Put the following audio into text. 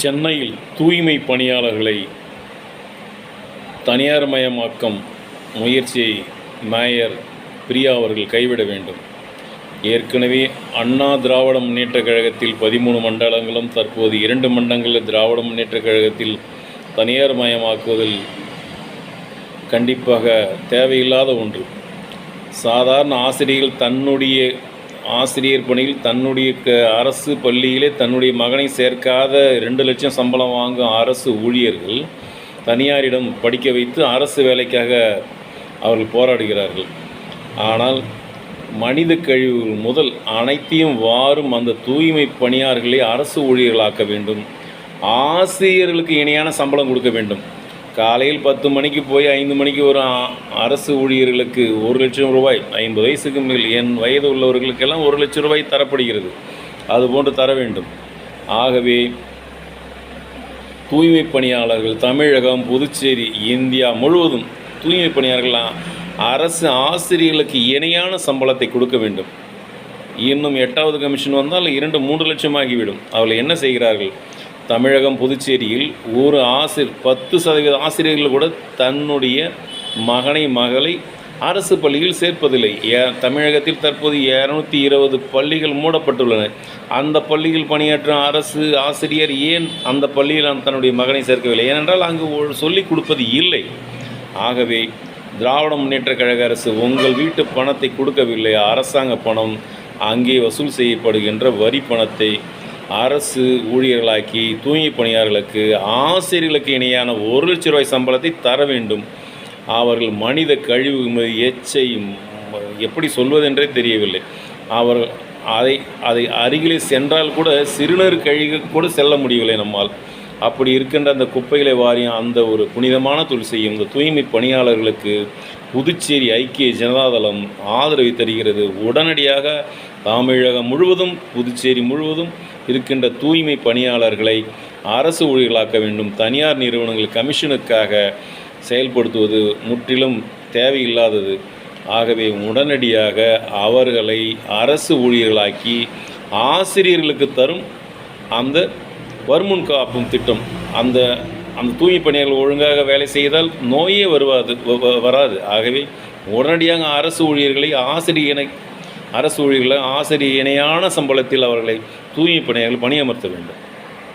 சென்னையில் தூய்மை பணியாளர்களை தனியார்மயமாக்கும் முயற்சியை மேயர் பிரியா அவர்கள் கைவிட வேண்டும். ஏற்கனவே அண்ணா திராவிட முன்னேற்ற கழகத்தில் பதிமூணு மண்டலங்களும் தற்போது இரண்டு மண்டலங்களில் திராவிட முன்னேற்ற கழகத்தில் தனியார் மயமாக்குவதில் கண்டிப்பாக தேவையில்லாத ஒன்று. சாதாரண ஆசிரியர்கள் தன்னுடைய ஆசிரியர் பணியில் தன்னுடைய க அரசு பள்ளியிலே தன்னுடைய மகனை சேர்க்காத ரெண்டு லட்சம் சம்பளம் வாங்கும் அரசு ஊழியர்கள் தனியாரிடம் படிக்க வைத்து அரசு வேலைக்காக அவர்கள் போராடுகிறார்கள். ஆனால் மனித கழிவுகள் முதல் அனைத்தையும் வாரும் அந்த தூய்மை பணியாளர்களை அரசு ஊழியர்களாக்க வேண்டும். ஆசிரியர்களுக்கு இணையான சம்பளம் கொடுக்க வேண்டும். காலையில் பத்து மணிக்கு போய் ஐந்து மணிக்கு ஒரு அரசு ஊழியர்களுக்கு ஒரு லட்சம் ரூபாய் ஐம்பது வயசுக்கு மேல் என் வயது உள்ளவர்களுக்கெல்லாம் ஒரு லட்சம் ரூபாய் தரப்படுகிறது. அதுபோன்று தர வேண்டும். ஆகவே தூய்மை பணியாளர்கள் தமிழகம் புதுச்சேரி இந்தியா முழுவதும் தூய்மை பணியாளர்கள் அரசு ஆசிரியர்களுக்கு இணையான சம்பளத்தை கொடுக்க வேண்டும். இன்னும் எட்டாவது கமிஷன் வந்தால் இரண்டு மூன்று லட்சம் ஆகிவிடும் அவர்கள் என்ன செய்கிறார்கள்? தமிழகம் புதுச்சேரியில் ஒரு ஆசிரியர் பத்து சதவீத ஆசிரியர்கள் கூட தன்னுடைய மகனை மகளை அரசு பள்ளியில் சேர்ப்பதில்லை. ஏ தமிழகத்தில் தற்போது இரநூத்தி இருபது பள்ளிகள் மூடப்பட்டுள்ளன. அந்த பள்ளியில் பணியாற்றும் அரசு ஆசிரியர் ஏன் அந்த பள்ளியில் தன்னுடைய மகனை சேர்க்கவில்லை? ஏனென்றால் அங்கு ஒரு சொல்லிக் கொடுப்பது இல்லை. ஆகவே திராவிட முன்னேற்ற கழக அரசு உங்கள் வீட்டு பணத்தை கொடுக்கவில்லை அரசாங்க பணம் அங்கே வசூல் செய்யப்படுகின்ற வரி பணத்தை அரசு ஊழியர்களாக்கி தூய்மை பணியாளர்களுக்கு ஆசிரியர்களுக்கு இணையான ஒரு லட்ச ரூபாய் சம்பளத்தை தர வேண்டும். அவர்கள் மனித கழிவு எச்சை எப்படி சொல்வதென்றே தெரியவில்லை. அவர் அதை அதை அருகிலே சென்றால் கூட சிறுநீர் கழிவு கூட செல்ல முடியவில்லை நம்மால். அப்படி இருக்கின்ற அந்த குப்பைகளை வாரியம் அந்த ஒரு புனிதமான தொழில் செய்யும் இந்த தூய்மை பணியாளர்களுக்கு புதுச்சேரி ஐக்கிய ஜனதாதளம் ஆதரவை தருகிறது. உடனடியாக தமிழகம் முழுவதும் புதுச்சேரி முழுவதும் இருக்கின்ற தூய்மை பணியாளர்களை அரசு ஊழியர்களாக்க வேண்டும். தனியார் நிறுவனங்கள் கமிஷனுக்காக செயல்படுத்துவது முற்றிலும் தேவையில்லாதது. ஆகவே உடனடியாக அவர்களை அரசு ஊழியர்களாக்கி ஆசிரியர்களுக்கு தரும் அந்த வருமுன் காப்பும் திட்டம். அந்த அந்த தூய்மை பணியாளர்கள் ஒழுங்காக வேலை செய்தால் நோயே வருவாது வ- வ- வராது. ஆகவே உடனடியாக அரசு ஊழியர்களை ஆசிரியர் இணை அரசு ஊழியர்களை ஆசிரியர் இணையான சம்பளத்தில் அவர்களை தூய பணியாளர்கள் பணியமர்த்த வேண்டும்.